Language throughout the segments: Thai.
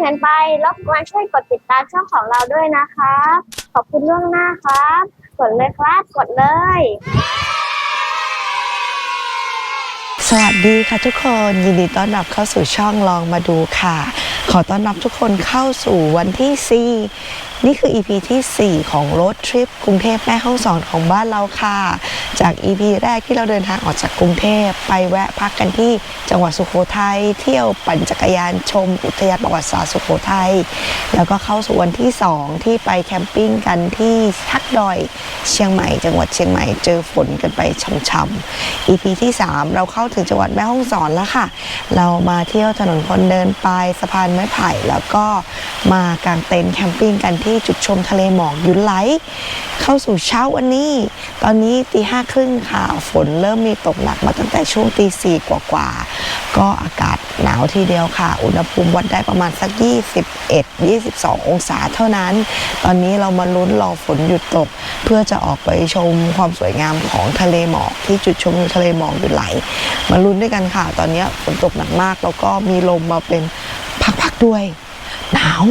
วนพี่ๆมากเกินไปรบกวนช่วยกดติดตามช่องของเราด้วยนะครับ ขอบคุณล่วงหน้าครับ กดเลยครับ กดเลย สวัสดีค่ะทุกคนยินดีต้อนรับเข้าสู่ช่องลองมาดูค่ะ ขอต้อนรับทุกคนเข้าสู่วันที่ 4 นี่คือ EP ที่ 4 ของรถทริปกรุงเทพแม่ห้องสอนของบ้านเราค่ะ จาก EP แรกที่เราเดินทางออกจากกรุงเทพไปแวะพักกันที่จังหวัดสุโขทัยเที่ยวปั่นจักรยานชม อุทยานประวัติศาสตร์สุโขทัยแล้วก็เข้าสู่วันที่ 2 ที่ไปแคมปิ้งกันที่ทักดอยเชียงใหม่ จังหวัดเชียงใหม่เจอฝนกันไปช่ำๆ EP ที่ 3 เราเข้าถึงจังหวัดแม่ฮ่องสอนแล้วค่ะ เรามาเที่ยวถนนคนเดินไปสะพานไม้ไผ่ แล้วก็มากางเต็นท์แคมปิ้งกันที่จุดชมทะเลหมอกยุนไหล เข้าสู่เช้าวันนี้ ตอนนี้ตีห้าครึ่งค่ะ ฝนเริ่มมีตกหนักมาตั้งแต่ช่วงตีสี่กว่าๆ ก็อากาศหนาวทีเดียวค่ะ อุณหภูมิวัดได้ประมาณสัก 21 22 องศาเท่านั้น ตอนนี้เรามาลุ้นรอฝนหยุดตก เพื่อจะออกไปชมความสวยงามของทะเลหมอกที่จุดชมวิวทะเลหมอกยุนไหล มาลุ้นด้วยกันค่ะ ตอนนี้ฝนตกหนักมาก แล้วก็มีลมมาเป็น พัก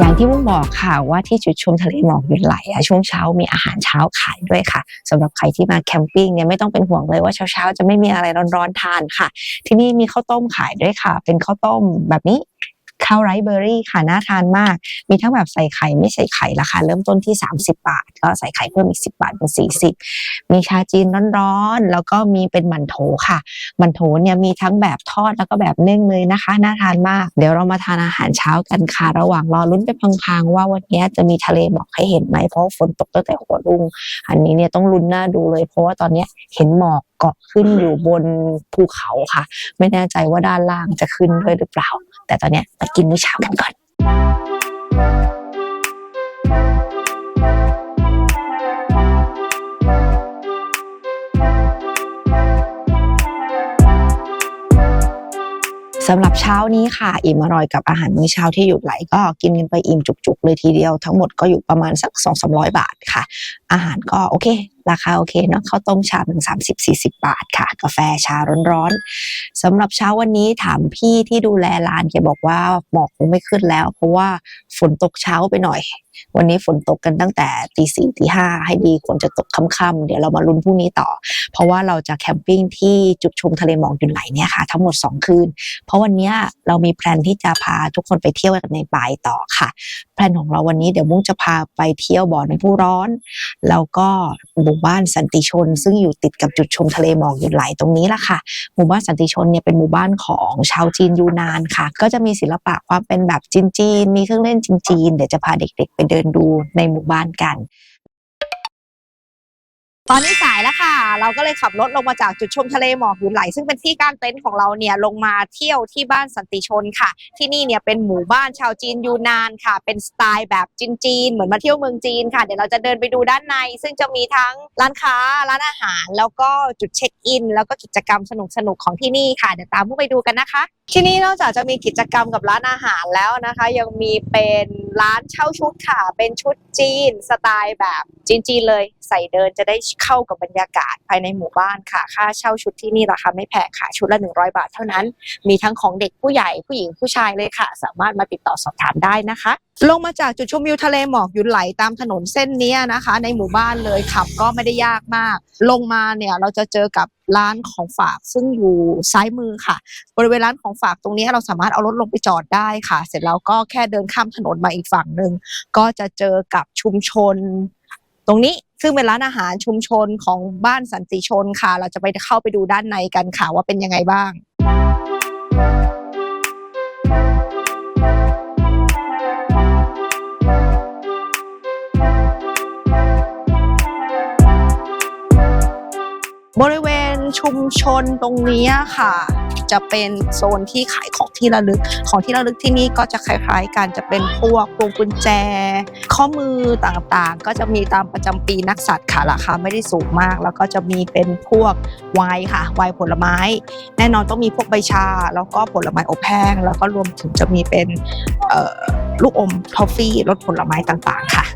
อย่างที่มุ้งบอกค่ะว่าที่จุดชมทะเลหมอกยุนไหลช่วงเช้ามีอาหารเช้าขายด้วยค่ะสำหรับใครที่มาแคมปิ้งเนี่ยไม่ต้องเป็นห่วงเลยว่าเช้าๆจะไม่มีอะไรร้อนๆทานค่ะ ที่นี่มีข้าวต้มขายด้วยค่ะ เป็นข้าวต้มแบบนี้ ข้าวไรซ์เบอร์รี่ค่ะน่าทานมาก มีทั้งแบบใส่ไข่ไม่ใส่ไข่ราคาเริ่มต้นที่ 30 บาท ก็ใส่ไข่เพิ่มอีก 10 บาทเป็น 40 มีชาจีนร้อนๆ แล้วก็มีเป็นมันโถค่ะ มันโถเนี่ยมีทั้งแบบทอดแล้วก็แบบนึ่งเลยนะคะน่าทานมาก เดี๋ยวเรามาทานอาหารเช้ากันค่ะ ระหว่างรอลุ้นไปพังๆ ว่าวันนี้จะมีทะเลหมอกให้เห็นไหมเพราะฝนตกตั้งแต่หัวรุ่ง อันนี้เนี่ยต้องลุ้นหน้าดูเลย เพราะว่าตอนนี้เห็นหมอก เกาะขึ้นอยู่บนภูเขาค่ะ ไม่แน่ใจว่าด้านล่างจะขึ้นด้วยหรือเปล่า แต่ตอนเนี้ยมากินมื้อเช้ากันก่อนสำหรับเช้านี้ค่ะ อิ่มอร่อยกับอาหารมื้อเช้าที่หยุดไหลก็กินกันไปอิ่มจุกๆ เลยทีเดียวทั้งหมดก็อยู่ประมาณสัก 2 3 0 0 บาทค่ะ อาหารก็โอเคราคาโอเคเนาะข้าวต้มชามหนึ่งสามสิบสี่สิบบาทค่ะ กาแฟชาร้อนๆสำหรับเช้าวันนี้ถามพี่ที่ดูแลร้านแกบอกว่าหมอกคงไม่ขึ้นแล้ว เพราะว่าฝนตกเช้าไปหน่อย วันนี้ฝนตกกันตั้งแต่ตีสี่ตีห้าให้ดีควรจะตกค่ำๆเดี๋ยวเรามาลุ้นพรุ่งนี้ต่อ เพราะว่าเราจะแคมปิ้งที่จุดชมทะเลหมอกยุนไหลเนี่ยค่ะ ทั้งหมด 2 คืน เพราะวันนี้เรามีแพลนที่จะพาทุกคนไปเที่ยวกันในปลายต่อค่ะ แพลนของเราวันนี้เดี๋ยวมุ้งจะพาไปเที่ยวบ่อน้ำพุร้อน แล้วก็หมู่บ้านสันติชน ซึ่งอยู่ติดกับจุดชมทะเลหมอกอยู่ไหลตรงนี้ละค่ะ หมู่บ้านสันติชนเนี่ยเป็นหมู่บ้านของชาวจีนยูนานค่ะ ก็จะมีศิลปะความเป็นแบบจีนๆมีเครื่องเล่นจีนๆเดี๋ยวจะพาเด็กๆ ไปเดินดูในหมู่บ้านกัน ตอนนี้สายแล้วค่ะ เราก็เลยขับรถลงมาจากจุดชมทะเลหมอกหยุนไหล ซึ่งเป็นที่กางเต็นท์ของเราเนี่ยลงมาเที่ยวที่บ้านสันติชนค่ะ ที่นี่เนี่ยเป็นหมู่บ้านชาวจีนยูนานค่ะ เป็นสไตล์แบบจีนๆเหมือนมาเที่ยวเมืองจีนค่ะ เดี๋ยวเราจะเดินไปดูด้านใน ซึ่งจะมีทั้งร้านค้าร้านอาหาร แล้วก็จุดเช็คอิน แล้วก็กิจกรรมสนุกๆของที่นี่ค่ะเดี๋ยวตามพวกไปดูกันนะคะ ที่นี่นอกจากจะมีกิจกรรมกับร้านอาหารแล้วนะคะ ยังมีเป็น ร้านเช่าชุดค่ะ เป็นชุดจีนสไตล์แบบจีนๆเลย ใส่เดินจะได้เข้ากับบรรยากาศภายในหมู่บ้านค่ะ ค่าเช่าชุดที่นี่ราคาไม่แพงค่ะ ชุดละ 100 บาทเท่านั้น มีทั้งของเด็กผู้ใหญ่ผู้หญิงผู้ชายเลยค่ะ สามารถมาติดต่อสอบถามได้นะคะ ลงมาจากจุดชมวิวทะเลหมอกอยุนไหลตามถนนเส้นนี้นะคะ ในหมู่บ้านเลยขับก็ไม่ได้ยากมาก ลงมาเนี่ยเราจะเจอกับร้านของฝากซึ่งอยู่ซ้ายมือค่ะ บริเวณร้านของฝากตรงนี้เราสามารถเอารถลงไปจอดได้ค่ะ เสร็จแล้วก็แค่เดินข้ามถนนมาอีกฝั่งหนึ่งก็จะเจอกับชุมชน ตรงนี้ซึ่งเป็นร้านอาหารชุมชนของบ้านสันติชนค่ะ เราจะไปเข้าไปดูด้านในกันค่ะว่าเป็นยังไงบ้าง บริเวณชุมชนตรงนี้ค่ะ จะเป็นโซนที่ขายของที่ระลึก ของที่ระลึกที่นี่ก็จะคล้ายๆกันจะเป็นพวกพวงกุญแจ ข้อมือต่างๆ ก็จะมีตามประจำปีนักสัตว์ค่ะราคาไม่ได้สูงมาก แล้วก็จะมีเป็นพวกไวน์ค่ะไวน์ผลไม้ แน่นอนต้องมีพวกใบชา แล้วก็ผลไม้อบแห้งแล้วก็รวมถึงจะมีเป็นลูกอมทอฟฟี่รสผลไม้ต่างๆค่ะ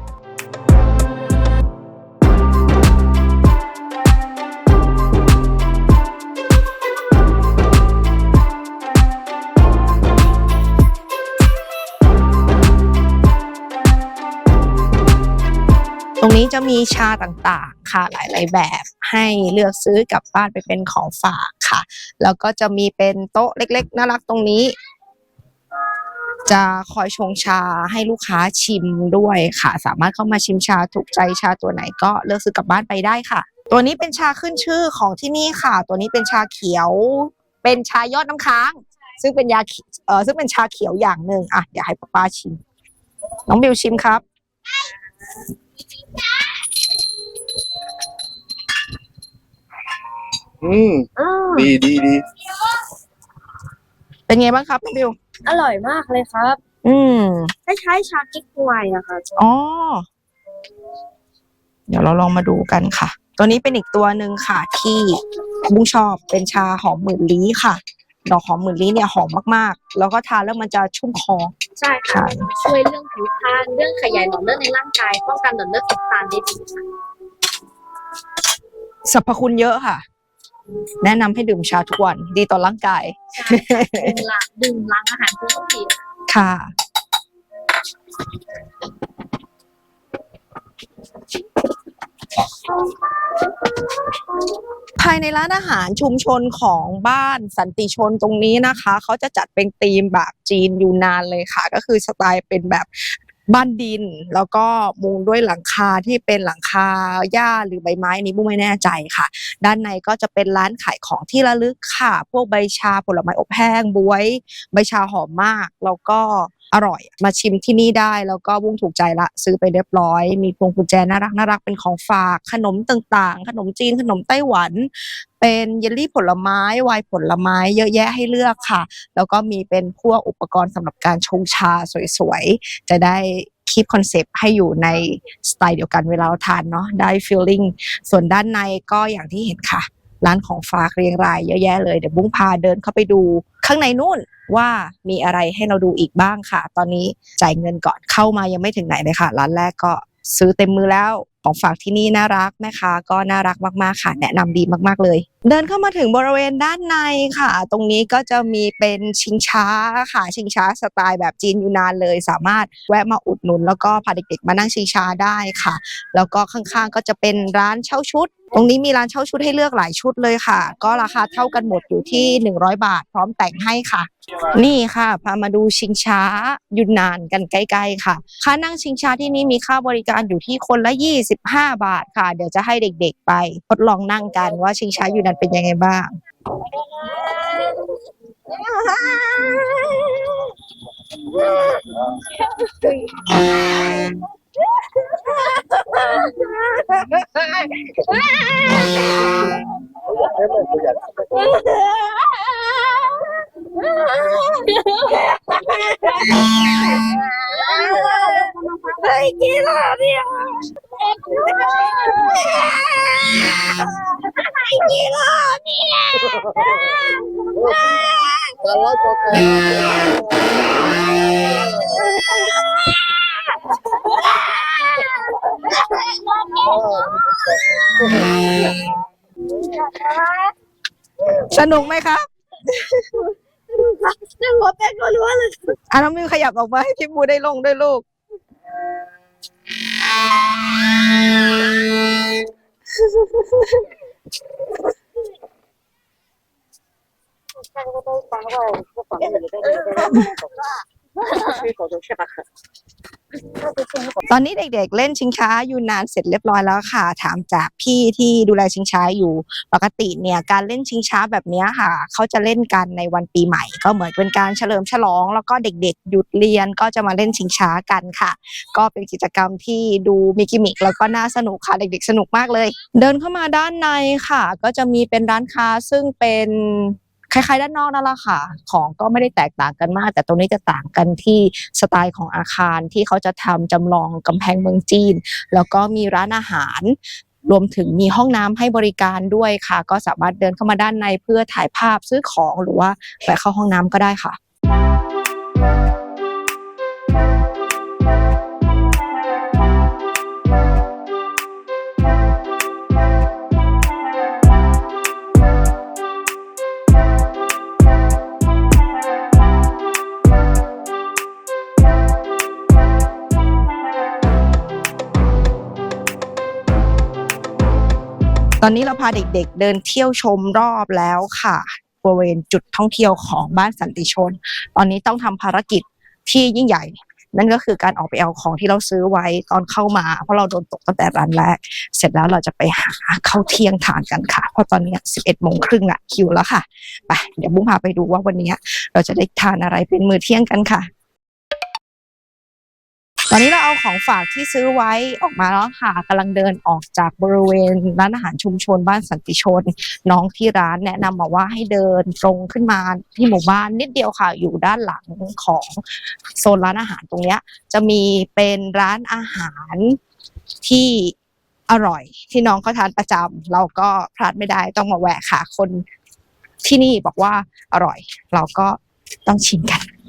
รงนี้จะมีชาต่างๆ ค่ะหลายๆแบบให้เลือกซื้อกลับบ้านไปเป็นของฝากค่ะ แล้วก็จะมีเป็นโต๊ะเล็ก ๆ น่ารักตรงนี้ จะคอยชงชาให้ลูกค้าชิมด้วยค่ะ สามารถเข้ามาชิมชาถูกใจชาตัวไหนก็เลือกซื้อกลับบ้านไปได้ค่ะ ตัวนี้เป็นชาขึ้นชื่อของที่นี่ค่ะ ตัวนี้เป็นชาเขียว เป็นชายอดน้ำค้าง ซึ่งเป็นยาเขีเออซึ่งเป็นชาเขียวอย่างหนึ่งอะเดี๋ยวให้ป้าชิม น้องบิวชิมครับ อืมอืมดีดีดีเป็นไงบ้างครับน้องบิว อร่อยมากเลยครับอืม คล้ายๆชากิ๊กไวน์นะครับอ๋อ เดี๋ยวเราลองมาดูกันค่ะ ตัวนี้เป็นอีกตัวหนึ่งค่ะ ที่บุ้งชอบเป็นชาหอมหมื่นลี้ค่ะ ดอกหอมหมื่นลี้เนี่ยหอมมากๆ แล้วก็ทานแล้วมันจะชุ่มคอ ใช่ค่ะค่ะช่วยเรื่องผิวพรรณเรื่องขยายหลอดเลือดในร่างกายป้องกันหลอดเลือดติดตามได้ดีค่ะสรรพคุณเยอะค่ะ แนะนำให้ดื่มชาทุกวันดีต่อร่างกาย ใช่ค่ะดื่มละดื่มล้างอาหารทุกที ค่ะ ภายในร้านอาหารชุมชนของบ้านสันติชนตรงนี้นะคะ เขาจะจัดเป็นธีมแบบจีนยูนานเลยค่ะ ก็คือสไตล์เป็นแบบ บ้านดิน แล้วก็มุงด้วยหลังคาที่เป็นหลังคาหญ้าหรือใบไม้นี้บุ้ไม่แน่ใจค่ะ ด้านในก็จะเป็นร้านขายของที่ระลึกค่ะ พวกใบชาผลไม้อบแห้งบวย ใบชาหอมมาก แล้วก็ อร่อย มาชิมที่นี่ได้แล้วก็บุ้งถูกใจละ ซื้อไปเรียบร้อย มีพวงกุญแจน่ารักน่ารักเป็นของฝาก ขนมต่างๆ ขนมจีนขนมไต้หวัน เป็นเยลลี่ผลไม้ไวน์ผลไม้เยอะแยะให้เลือกค่ะ แล้วก็มีเป็นพวกอุปกรณ์สำหรับการชงชาสวยๆ จะได้คีปคอนเซปต์ให้อยู่ในสไตล์เดียวกันเวลาเราทานเนาะได้ฟีลลิ่งส่วนด้านในก็อย่างที่เห็นค่ะ ร้านของฝากเรียงรายเยอะแยะเลย เดี๋ยวบุ้งพาเดินเข้าไปดู ข้างในนู่นว่ามีอะไรให้เราดูอีกบ้างค่ะ ตอนนี้จ่ายเงินก่อนเข้ามายังไม่ถึงไหนเลยค่ะ ร้านแรกก็ซื้อเต็มมือแล้วของฝากที่นี่น่ารักแม่ค้าก็น่ารักมากๆค่ะ แนะนำดีมากๆเลย เดินเข้ามาถึงบริเวณด้านในค่ะ ตรงนี้ก็จะมีเป็นชิงช้าค่ะชิงช้าสไตล์แบบจีนยูนานเลย สามารถแวะมาอุดหนุน แล้วก็พาเด็กๆมานั่งชิงช้าได้ค่ะ แล้วก็ข้างๆก็จะเป็นร้านเช่าชุด ตรงนี้มีร้านเช่าชุดให้เลือกหลายชุดเลยค่ะ ก็ราคาเท่ากันหมดอยู่ที่ 100 บาท พร้อมแต่งให้ค่ะ นี่ค่ะ พามาดูชิงช้ายุนนานกันใกล้ๆค่ะ ค่านั่งชิงช้าที่นี่มีค่าบริการอยู่ที่คนละ 25 บาทค่ะ เดี๋ยวจะให้เด็กๆไปทดลองนั่งกันว่าชิงช้ายุนนานเป็นยังไงบ้าง ให้มันตัวให สนุกไหมครับสนุกแต่ก็รู้เลยอ่ะน้องมิวขยับออกมาให้พี่มูได้ลงด้วยลูก 去否就去吧，可。 ตอนนี้เด็กๆ เล่นชิงช้าอยู่นานเสร็จเรียบร้อยแล้วค่ะ ถามจากพี่ที่ดูแลชิงช้าอยู่ปกติเนี่ยการเล่นชิงช้าแบบนี้ค่ะ เขาจะเล่นกันในวันปีใหม่ ก็เหมือนเป็นการเฉลิมฉลอง แล้วก็เด็กๆ หยุดเรียนก็จะมาเล่นชิงช้ากันค่ะ ก็เป็นกิจกรรมที่ดูมีกิมมิคแล้วก็น่าสนุกค่ะเด็กๆ สนุกมากเลย เดินเข้ามาด้านในค่ะ ก็จะมีเป็นร้านค้าซึ่งเป็น คล้ายๆ ด้านนอกนั่นแหละค่ะ ของก็ไม่ได้แตกต่างกันมาก แต่ตรงนี้จะต่างกันที่สไตล์ของอาคารที่เขาจะทำจำลองกำแพงเมืองจีน แล้วก็มีร้านอาหารรวมถึงมีห้องน้ำให้บริการด้วยค่ะ ก็สามารถเดินเข้ามาด้านในเพื่อถ่ายภาพซื้อของหรือว่าไปเข้าห้องน้ำก็ได้ค่ะ ตอนนี้เราพาเด็กๆ เดินเที่ยวชมรอบแล้วค่ะบริเวณจุดท่องเที่ยวของบ้านสันติชน ตอนนี้ต้องทำภารกิจที่ยิ่งใหญ่ นั่นก็คือการออกไปเอาของที่เราซื้อไว้ตอนเข้ามา เพราะเราโดนตกตั้งแต่ร้านแรก เสร็จแล้วเราจะไปหาข้าวเที่ยงทานกันค่ะ เพราะตอนนี้ 11โมงครึ่งละคิวแล้วค่ะ ไป เดี๋ยวบุ้งพาไปดูว่าวันนี้เราจะได้ทานอะไรเป็นมื้อเที่ยงกันค่ะ ตอนนี้เราเอาของฝากที่ซื้อไว้ออกมาแล้วค่ะกำลังเดินออกจากบริเวณร้านอาหารชุมชนบ้านสันติชน น้องที่ร้านแนะนำมาว่าให้เดินตรงขึ้นมาที่หมู่บ้านนิดเดียวค่ะ อยู่ด้านหลังของโซนร้านอาหารตรงเนี้ย จะมีเป็นร้านอาหารที่อร่อยที่น้องเขาทานประจำเราก็พลาดไม่ได้ต้องมาแวะค่ะ คนที่นี่บอกว่าอร่อย เราก็ต้องชิมกัน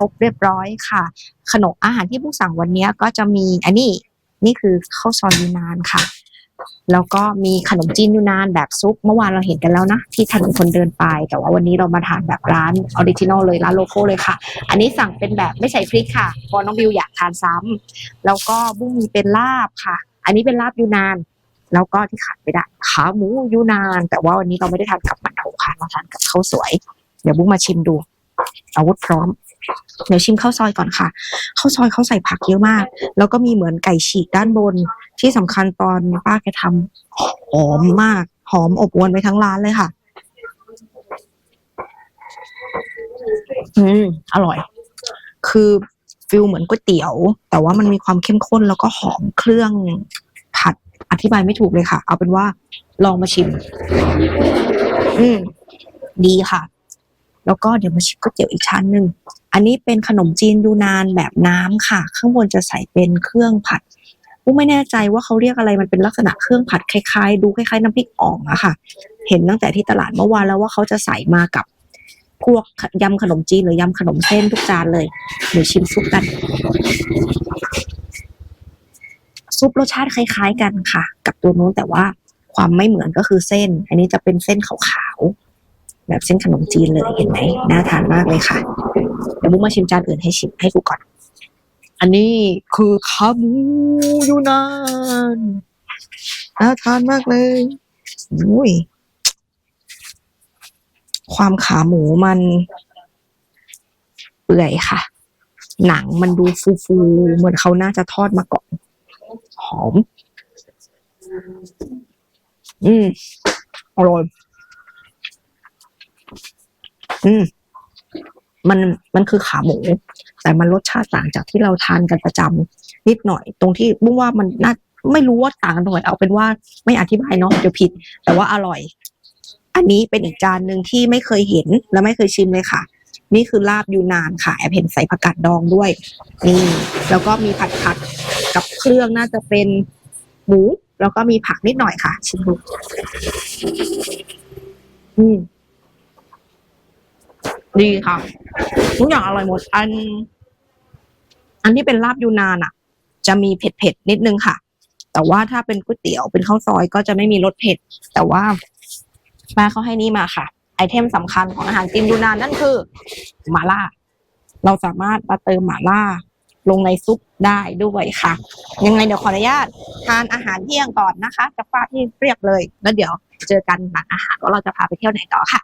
รบเรียบร้อยค่ะ ขนมอาหารที่ผู้สั่งวันนี้ก็จะมีอันนี้นี่คือข้าวซอยยูนานค่ะ แล้วก็มีขนมจีนยูนานแบบซุปเมื่อวานเราเห็นกันแล้วนะ ที่ถนนคนเดินไป แต่ว่าวันนี้เรามาทานแบบร้านออริจินอลเลยร้านโลโก้เลยค่ะ อันนี้สั่งเป็นแบบไม่ใส่พริกค่ะเพราะน้องบิวอยากทานซ้ำแล้วก็บุ้งมีเป็นลาบค่ะ อันนี้เป็นลาบยูนานแล้วก็ที่ขาดไม่ได้ขาหมูยูนาน แต่ว่าวันนี้เราไม่ได้ทานกับมันโถค่ะเราทานกับข้าวสวย เดี๋ยวบุ้งมาชิมดู อาวุธพร้อม เดี๋ยวชิมข้าวซอยก่อนค่ะข้าวซอยเขาใส่ผักเยอะมาก แล้วก็มีเหมือนไก่ฉีกด้านบน ที่สำคัญตอนป้าแกทำหอมมาก หอมอบอวนไปทั้งร้านเลยค่ะ อืม อร่อย คือฟิลเหมือนก๋วยเตี๋ยว แต่ว่ามันมีความเข้มข้นแล้วก็หอมเครื่องผัดอธิบายไม่ถูกเลยค่ะ เอาเป็นว่าลองมาชิม อืม ดีค่ะ แล้วก็เดี๋ยวมาชิมก๋วยเตี๋ยวอีกชั้นหนึ่ง อันนี้เป็นขนมจีนยูนานแบบน้ำค่ะ ข้างบนจะใส่เป็นเครื่องผัดปุ๊ไม่แน่ใจว่าเขาเรียกอะไรมันเป็นลักษณะเครื่องผัดคล้ายๆ ดูคล้ายๆน้ำพริกอ่องอะค่ะ เห็นตั้งแต่ที่ตลาดเมื่อวานแล้วว่าเขาจะใส่มากับพวกยำขนมจีนหรือยำขนมเส้นทุกจานเลยเดี๋ยวชิมซุปกันซุปรสชาติคล้าย ๆ กันค่ะ กับตัวนู้นแต่ว่าความไม่เหมือนก็คือเส้น อันนี้จะเป็นเส้นขาวๆ แบบเส้นขนมจีนเลยเห็นไหมน่าทานมากเลยค่ะเดี๋ยวมุกมาชิมจานอื่นให้ชิมให้ดูก่อน อันนี้คือขาหมูยูนานน่าทานมากเลยอุ้ยความขาหมูมันเปื่อยค่ะ หนังมันดูฟูๆเหมือนเขาน่าจะทอดมาก่อน หอม อืมอร่อย อืมมันมันคือขาหมู แต่มันรสชาติต่างจากที่เราทานกันประจำนิดหน่อย ตรงที่บุ้งว่ามันน่าไม่รู้ว่าต่างกันตรงไหนเอาเป็นว่าไม่อธิบายเนาะเดี๋ยวผิด แต่ว่าอร่อย อันนี้เป็นอีกจานหนึ่งที่ไม่เคยเห็นและไม่เคยชิมเลยค่ะ นี่คือลาบยูนานค่ะแอบเห็นใส่ผักกาดดองด้วยนี่แล้วก็มีผัดผักกับเครื่องน่าจะเป็นหมู แล้วก็มีผักนิดหน่อยค่ะ ชิมดูอืม ดีค่ะ ทุกอย่างอร่อยหมด อัน อันที่เป็นลาบยูนานอะ จะมีเผ็ดๆนิดนึงค่ะ แต่ว่าถ้าเป็นก๋วยเตี๋ยวเป็นข้าวซอยก็จะไม่มีรสเผ็ด แต่ว่าป้าเขาให้นี่มาค่ะ ไอเทมสำคัญของอาหารจีนยูนานนั่นคือหม่าล่า เราสามารถมาเติมหม่าล่า ลงในซุปได้ด้วยค่ะ ยังไงเดี๋ยวขออนุญาตทานอาหารเที่ยงก่อนนะคะ จะฟาดที่เรียบเลย แล้วเดี๋ยวเจอกันหลังอาหารว่าเราจะพาไปเที่ยวไหนต่อค่ะ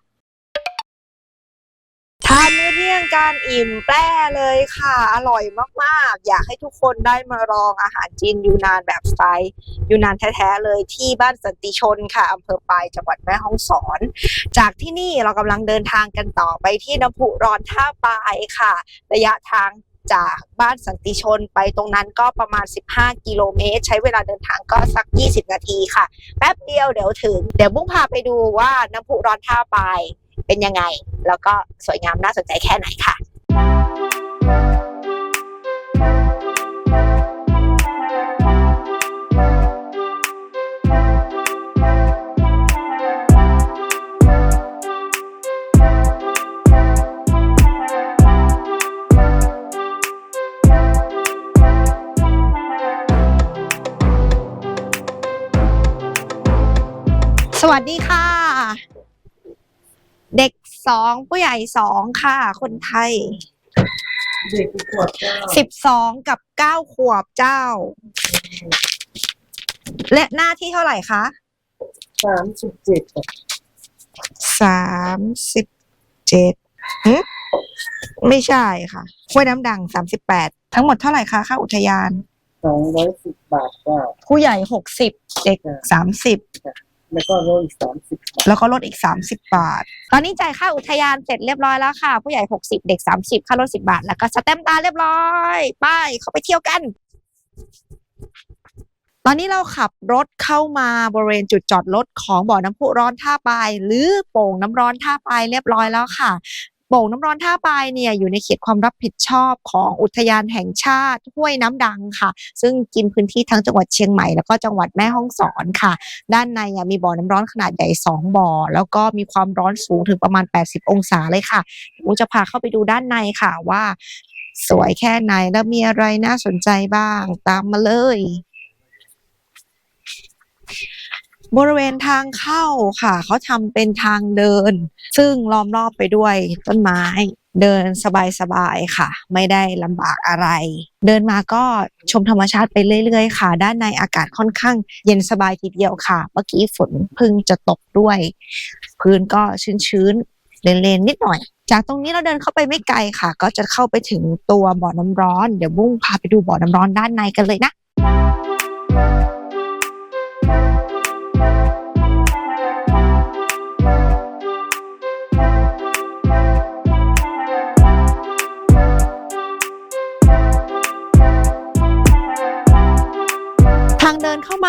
านมื้อเที่ยงการอิ่มแปร่เลยค่ะ อร่อยมากๆ อยากให้ทุกคนได้มาลองอาหารจีนยูนานแบบสไตล์ยูนานแท้ๆเลยที่บ้านสันติชนค่ะอำเภอปายจังหวัดแม่ฮ่องสอน จากที่นี่เรากำลังเดินทางกันต่อไปที่น้ำพุร้อนท่าปายค่ะ ระยะทางจากบ้านสันติชนไปตรงนั้นก็ประมาณ 15 กิโลเมตร ใช้เวลาเดินทางก็สัก 20 นาทีค่ะ แป๊บเดียวเดี๋ยวถึง เดี๋ยวบุ้งพาไปดูว่าน้ำพุร้อนท่าปาย เป็นยังไง แล้วก็สวยงามน่าสนใจแค่ไหนค่ะสวัสดีค่ะ สองผู้ใหญ่สองค่ะ คนไทยเด็กขวบเก้าสิบสองกับเก้าขวบเจ้า และหน้าที่เท่าไหร่คะสามสิบเจ็ดสามสิบเจ็ดไม่ใช่ค่ะห้วยน้ำดังสามสิบแปดทั้งหมดเท่าไหร่คะค่าอุทยานสองร้อยสิบบาทก็ผู้ใหญ่หกสิบเด็กสามสิบ แล้วก็ลดอีกสามสิบบาทแล้วก็ลดอีก 30 บาท ตอนนี้จ่ายค่าอุทยานเสร็จเรียบร้อยแล้วค่ะ ผู้ใหญ่ 60 เด็ก 30 ค่ารถ 10 บาท แล้วก็สแตมป์ตาเรียบร้อย ไปเขาไปเที่ยวกัน ตอนนี้เราขับรถเข้ามาบริเวณจุดจอดรถของบ่อน้ำพุร้อนท่าปาย หรือโป่งน้ำร้อนท่าปายเรียบร้อยแล้วค่ะ โป่งน้ำร้อนท่าปายเนี่ยอยู่ในเขตความรับผิดชอบของอุทยานแห่งชาติห้วยน้ำดังค่ะ ซึ่งกินพื้นที่ทั้งจังหวัดเชียงใหม่แล้วก็จังหวัดแม่ฮ่องสอนค่ะ ด้านในอะมีบ่อน้ำร้อนขนาดใหญ่ 2 บ่อ แล้วก็มีความร้อนสูงถึงประมาณ 80 องศาเลยค่ะอูจะพาเข้าไปดูด้านในค่ะว่า สวยแค่ไหนแล้วมีอะไรน่าสนใจบ้างตามมาเลย บริเวณทางเข้าค่ะ เขาทำเป็นทางเดิน ซึ่งล้อมรอบไปด้วยต้นไม้เดินสบายๆค่ะ ไม่ได้ลำบากอะไร เดินมาก็ชมธรรมชาติไปเรื่อยๆค่ะ ด้านในอากาศค่อนข้างเย็นสบายทีเดียวค่ะ เมื่อกี้ฝนพิ่งจะตกด้วย พื้นก็ชื้นๆเลนๆนิดหน่อย จากตรงนี้เราเดินเข้าไปไม่ไกลค่ะ ก็จะเข้าไปถึงตัวบ่อน้ำร้อน เดี๋ยวบุ้งพาไปดูบ่อน้ำร้อนด้านในกันเลยนะ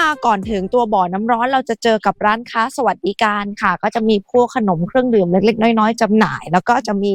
มาก่อนถึงตัวบ่อน้ำร้อนเราจะเจอกับร้านค้าสวัสดิการค่ะ ก็จะมีพวกขนมเครื่องดื่มเล็ก ๆ น้อย ๆจำหน่าย แล้วก็จะมี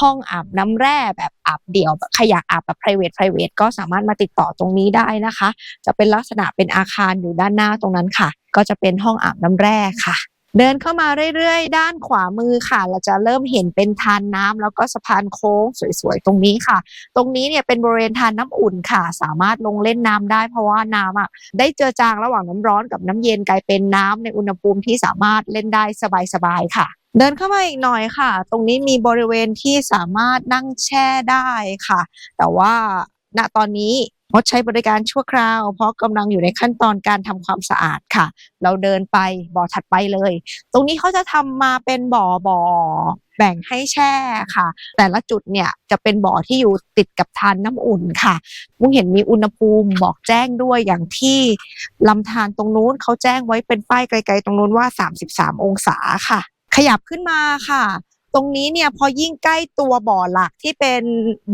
ห้องอาบน้ำแร่แบบอาบเดี่ยวแบบใครอยากอาบแบบ private private ก็สามารถมาติดต่อตรงนี้ได้นะคะ จะเป็นลักษณะเป็นอาคารอยู่ด้านหน้าตรงนั้นค่ะ ก็จะเป็นห้องอาบน้ำแร่ค่ะ เดินเข้ามาเรื่อยๆ ด้านขวามือค่ะ เราจะเริ่มเห็นเป็นทานน้ำแล้วก็สะพานโค้งสวยๆ ตรงนี้ค่ะ ตรงนี้เนี่ยเป็นบริเวณทานน้ำอุ่นค่ะ สามารถลงเล่นน้ำได้เพราะว่าน้ำอะได้เจือจางระหว่างน้ำร้อนกับน้ำเย็นกลายเป็นน้ำในอุณหภูมิที่สามารถเล่นได้สบายๆค่ะเดินเข้ามาอีกหน่อยค่ะ ตรงนี้มีบริเวณที่สามารถนั่งแช่ได้ค่ะ แต่ว่าณตอนนี้ งดใช้บริการชั่วคราว เพราะกำลังอยู่ในขั้นตอนการทำความสะอาดค่ะ เราเดินไปบ่อถัดไปเลย ตรงนี้เขาจะทำมาเป็นบ่อบ่อแบ่งให้แช่ค่ะ แต่ละจุดเนี่ยจะเป็นบ่อที่อยู่ติดกับทานน้ำอุ่นค่ะมุ้งเห็นมีอุณหภูมิบอกแจ้งด้วยอย่างที่ลำธารตรงนู้นเขาแจ้งไว้เป็นป้ายไกล ๆ ตรงนู้นว่า 33 องศาค่ะ ขยับขึ้นมาค่ะ ตรงนี้เนี่ยพอยิ่งใกล้ตัวบ่อหลักที่เป็น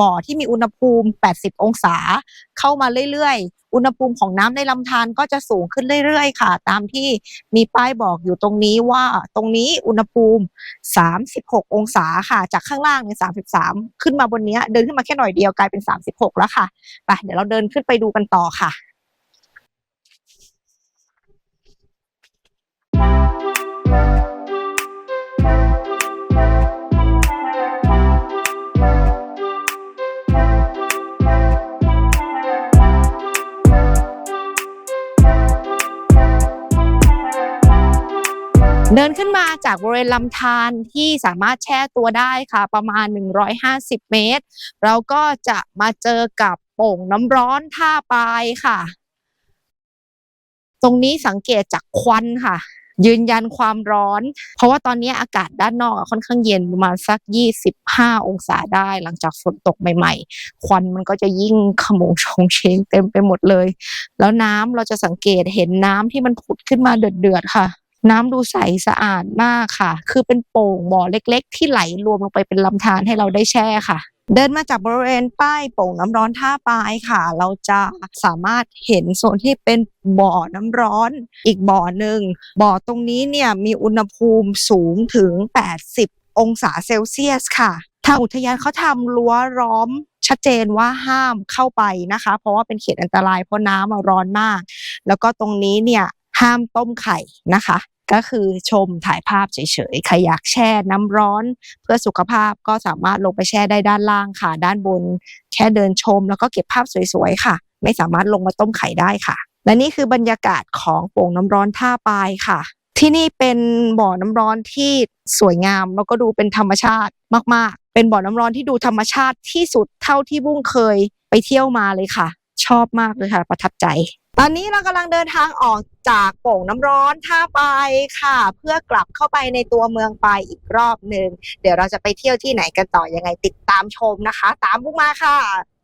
บ่อที่มีอุณหภูมิ 80 องศา เข้ามาเรื่อยๆ อุณหภูมิของน้ำในลำธารก็จะสูงขึ้นเรื่อยๆ ค่ะ ตามที่มีป้ายบอกอยู่ตรงนี้ว่าตรงนี้อุณหภูมิ 36 องศาค่ะ จากข้างล่างเนี่ย33 ขึ้นมาบนเนี้ยเดินขึ้นมาแค่หน่อยเดียวกลายเป็น 36 แล้วค่ะไปเดี๋ยวเราเดินขึ้นไปดูกันต่อค่ะ เดินขึ้นมาจากบริเวณลำธารที่สามารถแช่ตัวได้ค่ะ ประมาณ 150 เมตร เราก็จะมาเจอกับโป่งน้ำร้อนท่าปลายค่ะ ตรงนี้สังเกตจากควันค่ะ ยืนยันความร้อน เพราะว่าตอนนี้อากาศด้านนอกค่อนข้างเย็นประมาณสัก 25 องศาได้หลังจากฝนตกใหม่ ๆ ควันมันก็จะยิ่งขมงชงเชงเต็มไปหมดเลย แล้วน้ำเราจะสังเกตเห็นน้ำที่มันผุดขึ้นมาเดือดๆค่ะ น้ำดูใสสะอาดมากค่ะ คือเป็นโป่งบ่อเล็ก ๆ ที่ไหลรวมลงไปเป็นลำธารให้เราได้แช่ค่ะ เดินมาจากบริเวณป้ายโป่งน้ำร้อนท่าปายค่ะ เราจะสามารถเห็นโซนที่เป็นบ่อน้ำร้อนอีกบ่อหนึ่งบ่อตรงนี้เนี่ยมีอุณหภูมิสูงถึง 80 องศาเซลเซียสค่ะทางอุทยานเขาทำรั้วล้อมชัดเจนว่าห้ามเข้าไปนะคะ เพราะว่าเป็นเขตอันตรายเพราะน้ำร้อนมาก แล้วก็ตรงนี้เนี่ย ห้ามต้มไข่นะคะ ก็คือชมถ่ายภาพเฉยๆ ใครอยากแช่น้ำร้อน เพื่อสุขภาพก็สามารถลงไปแช่ได้ด้านล่างค่ะ ด้านบน แค่เดินชมแล้วก็เก็บภาพสวยๆค่ะ ไม่สามารถลงมาต้มไข่ได้ค่ะ และนี่คือบรรยากาศของโป่งน้ำร้อนท่าปายค่ะที่นี่เป็นบ่อน้ำร้อนที่สวยงามแล้วก็ดูเป็นธรรมชาติมาก ๆ เป็นบ่อน้ำร้อนที่ดูธรรมชาติที่สุดเท่าที่บุ้งเคยไปเที่ยวมาเลยค่ะ ชอบมากเลยค่ะ ประทับใจ ตอนนี้เรากำลังเดินทางออกจากโป่งน้ำร้อนท่าปายค่ะ เพื่อกลับเข้าไปในตัวเมืองไปอีกรอบหนึ่งเดี๋ยวเราจะไปเที่ยวที่ไหนกันต่อยังไงติดตามชมนะคะ ตามบุ้งมาค่ะ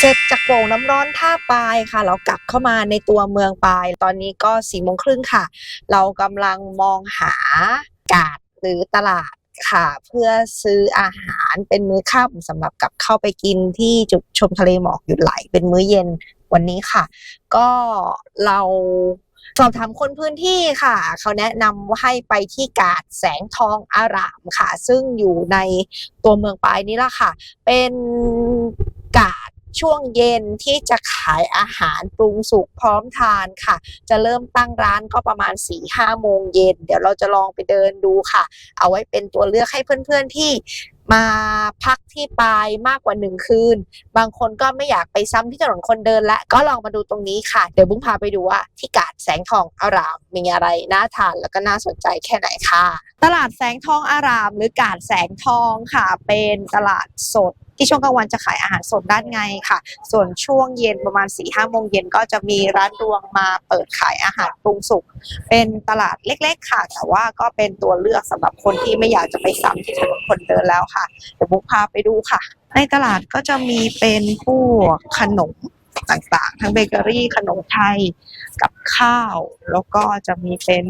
เสร็จจากโป่งน้ำร้อนท่าปายค่ะ เรากลับเข้ามาในตัวเมืองปาย ตอนนี้ก็สี่โมงครึ่งค่ะ เรากำลังมองหากาดหรือตลาดค่ะ เพื่อซื้ออาหารเป็นมื้อค่ำสำหรับกลับเข้าไปกินที่จุดชมทะเลหมอกหยุดไหลเป็นมื้อเย็นวันนี้ค่ะ ก็เราสอบถามคนพื้นที่ค่ะ เขาแนะนำว่าให้ไปที่กาดแสงทองอารามค่ะ ซึ่งอยู่ในตัวเมืองปายนี้ละค่ะ เป็นกาด ช่วงเย็นที่จะขายอาหารปรุงสุกพร้อมทานค่ะ จะเริ่มตั้งร้านก็ประมาณ4ี่ห้าโมงเย็น เดี๋ยวเราจะลองไปเดินดูค่ะ เอาไว้เป็นตัวเลือกให้เพื่อนๆที่มาพักที่ปลายมากกว่าหนึ่งคืน บางคนก็ไม่อยากไปซ้ำที่ถนนคนเดินและ ก็ลองมาดูตรงนี้ค่ะ เดี๋ยวบุ้งพาไปดูว่าที่กาดแสงทองอารามมีอะไรน่าทานแล้วก็น่าสนใจแค่ไหนค่ะ ตลาดแสงทองอารามหรือกาดแสงทองค่ะ เป็นตลาดสด ที่ช่วงกลางวันจะขายอาหารสดด้านในค่ะ ส่วนช่วงเย็นประมาณ4ี่ห้าโมงเย็นก็จะมีร้านรวงมาเปิดขายอาหารปรุงสุก เป็นตลาดเล็ก ๆ ค่ะ แต่ว่าก็เป็นตัวเลือกสำหรับคนที่ไม่อยากจะไปซ้ำที่ถนนคนเดินแล้วค่ะเดี๋ยวบุ๊กพาไปดูค่ะ ในตลาดก็จะมีเป็นพวกขนม ต่างๆ ทั้งเบเกอรี่ขนมไทยกับข้าว แล้วก็จะมีเป็น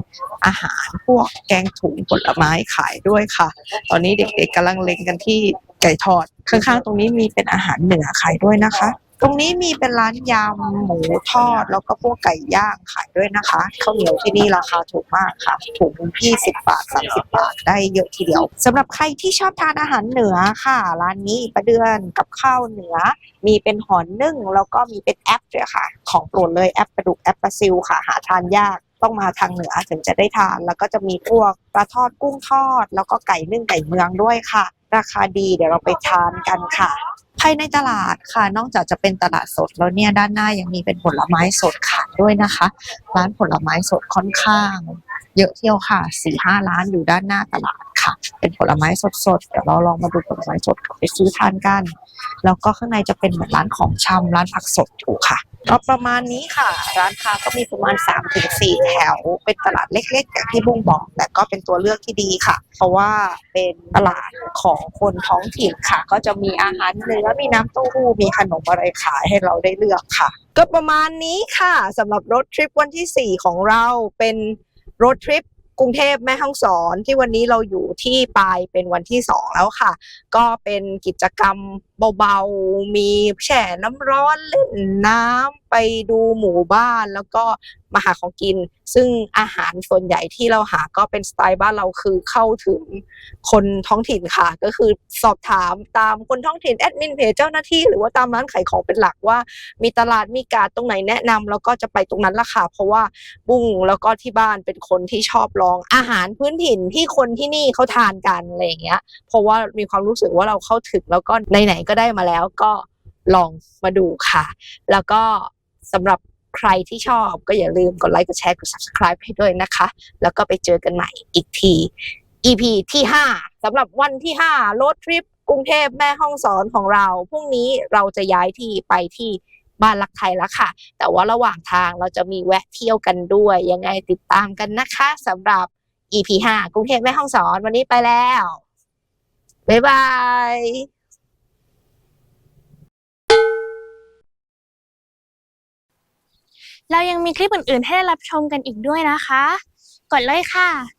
อาหารพวกแกงถุงผลไม้ขายด้วยค่ะ ตอนนี้เด็กๆกำลังเล็งกันที่ไก่ทอดข้างๆ ตรงนี้มีเป็นอาหารเหนือขายด้วยนะคะ ตรงนี้มีเป็นร้านยำหมูทอดแล้วก็พวกไก่ย่างขายด้วยนะคะข้าวเหนียวที่นี่ราคาถูกมากค่ะ ถุงที่สิบบาทสามสิบบาท ได้เยอะทีเดียวสำหรับใครที่ชอบทานอาหารเหนือค่ะ ร้านนี้ประเดือนกับข้าวเหนือ มีเป็นหอนนึ่งแล้วก็มีเป็นแอปด้วยค่ะ ของโปรดเลยแอปปลาดุกแอปปลาซิลค่ะ หาทานยากต้องมาทางเหนือถึงจะได้ทาน แล้วก็จะมีพวกปลาทอดกุ้งทอด แล้วก็ไก่นึ่งไก่เมืองด้วยค่ะ ราคาดีเดี๋ยวเราไปทานกันค่ะ ภายในตลาดค่ะ นอกจากจะเป็นตลาดสดแล้วเนี่ยด้านหน้ายังมีเป็นผลไม้สดขายด้วยนะคะ ร้านผลไม้สดค่อนข้าง เยอะเที่ยวค่ะสี่ห้าร้านอยู่ด้านหน้าตลาดค่ะ เป็นผลไม้สดๆเดี๋ยวเราลองมาดูผลไม้สดไปซื้อทานกัน แล้วก็ข้างในจะเป็นเหมือนร้านของชำร้านผักสดอยู่ค่ะ ก็ประมาณนี้ค่ะ ร้านค้าก็มีประมาณ 3-4ถึงแถว เป็นตลาดเล็กๆอย่างที่บุ้งบอก แต่ก็เป็นตัวเลือกที่ดีค่ะ เพราะว่าเป็นตลาดของคนท้องถิ่นค่ะ ก็จะมีอาหารเนื้อมีน้ำเต้าหู้มีขนมอะไรขายให้เราได้เลือกค่ะ ก็ประมาณนี้ค่ะสำหรับรถทริปวันที่ 4 ของเราเป็นรถทริป กรุงเทพแม่ฮ่องสอนที่วันนี้เราอยู่ที่ปลายเป็นวันที่สองแล้วค่ะ ก็เป็นกิจกรรมเบาๆ มีแช่น้ำร้อนเล่นน้ำไปดูหมู่บ้านแล้วก็มาหาของกิน ซึ่งอาหารส่วนใหญ่ที่เราหาก็เป็นสไตล์บ้านเราคือเข้าถึงคนท้องถิ่นค่ะ ก็คือสอบถามตามคนท้องถิ่นแอดมินเพจเจ้าหน้าที่หรือว่าตามร้านขายของเป็นหลักว่า มีตลาดมีการตรงไหนแนะนำแล้วก็จะไปตรงนั้นละค่ะเพราะว่าบุ้งแล้วก็ที่บ้านเป็นคนที่ชอบลองอาหารพื้นถิ่นที่คนที่นี่เขาทานกันอะไรอย่างเงี้ย เพราะว่ามีความรู้สึกว่าเราเข้าถึงแล้วก็ไหนๆก็ได้มาแล้วก็ลองมาดูค่ะ แล้วก็ สำหรับใครที่ชอบก็อย่าลืมกดไลค์กดแชร์กด subscribe ให้ด้วยนะคะ แล้วก็ไปเจอกันใหม่อีกที EP ที่ 5สำหรับวันที่5 road trip กรุงเทพแม่ห้องสอนของเรา พรุ่งนี้เราจะย้ายที่ไปที่บ้านรักไทยแล้วค่ะ แต่ว่าระหว่างทางเราจะมีแวะเที่ยวกันด้วย ยังไงติดตามกันนะคะสำหรับ EP 5กรุงเทพแม่ห้องสอนวันนี้ไปแล้ว บ๊ายบาย เรายังมีคลิปอื่นๆ ให้ได้รับชมกันอีกด้วยนะคะ กดเลยค่ะ